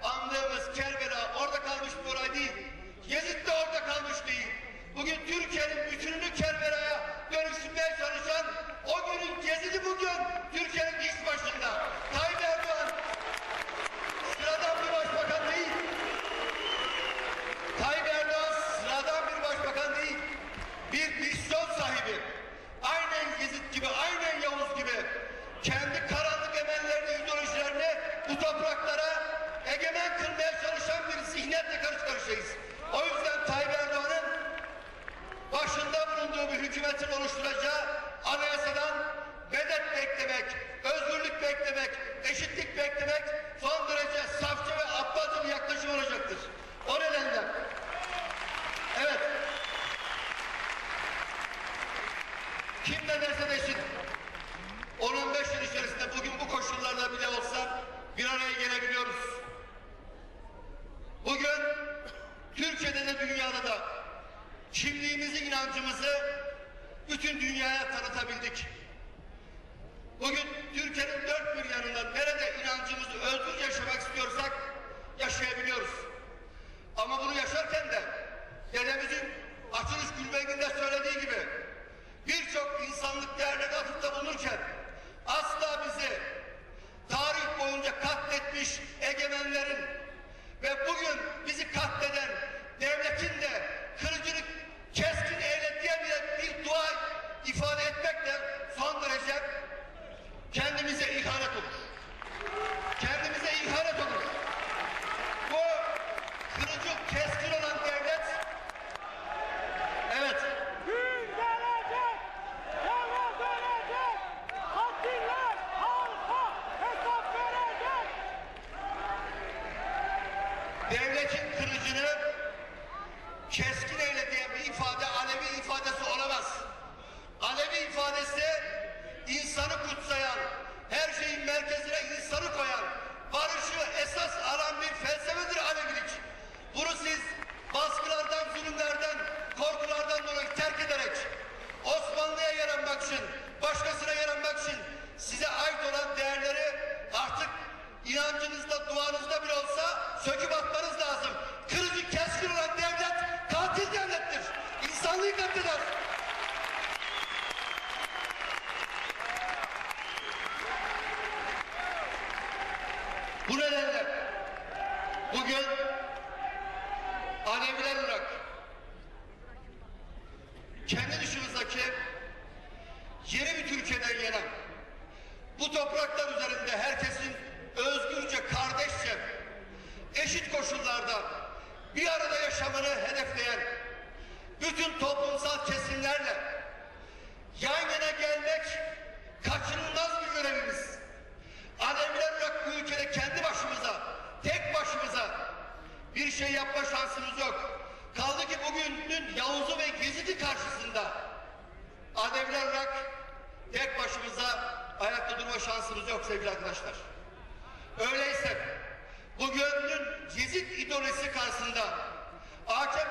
Andığımız Kerbela orada kalmış bir olay değil. Yezid de orada kalmış değil. Bugün Türkiye'nin bütününü Kerbela'ya dönüştürmeye çalışan o günün Yezid'i bugün Türkiye'nin iş başında. Tayyip Erdoğan sıradan bir başbakan değil. Tayyip Erdoğan sıradan bir başbakan değil. Bir misyon sahibi. Aynen Yezid gibi, aynen Yavuz gibi kendi karanlık başında bulunduğu bir hükümetin oluşturacağı anayasadan medet beklemek, özgürlük beklemek, eşitlik beklemek son derece safça ve aptalca bir yaklaşım olacaktır. O nedenle evet kim ne derse desin 10-15 yıl içerisinde bugün bu koşullarda inancımızı bütün dünyaya tanıtabildik. Bugün Türkiye'nin dört bir yanında nerede inancımızı özgür yaşamak istiyorsak yaşayabiliyoruz. Ama bunu yaşarken de dedemizin açılış gülbenginde söylediği gibi birçok insanlık değerlerine devletin kırıcını keskin Bu nedenle bugün Aleviler olarak kendi dışımızdaki yeni bir Türkiye'den yana bu topraklar üzerinde bir şey yapma şansımız yok. Kaldı ki bugünün Yavuz'u ve Gezidi karşısında Aleviler olarak tek başımıza ayakta durma şansımız yok sevgili arkadaşlar. Öyleyse bugünün Yezid ideolojisi karşısında, AKP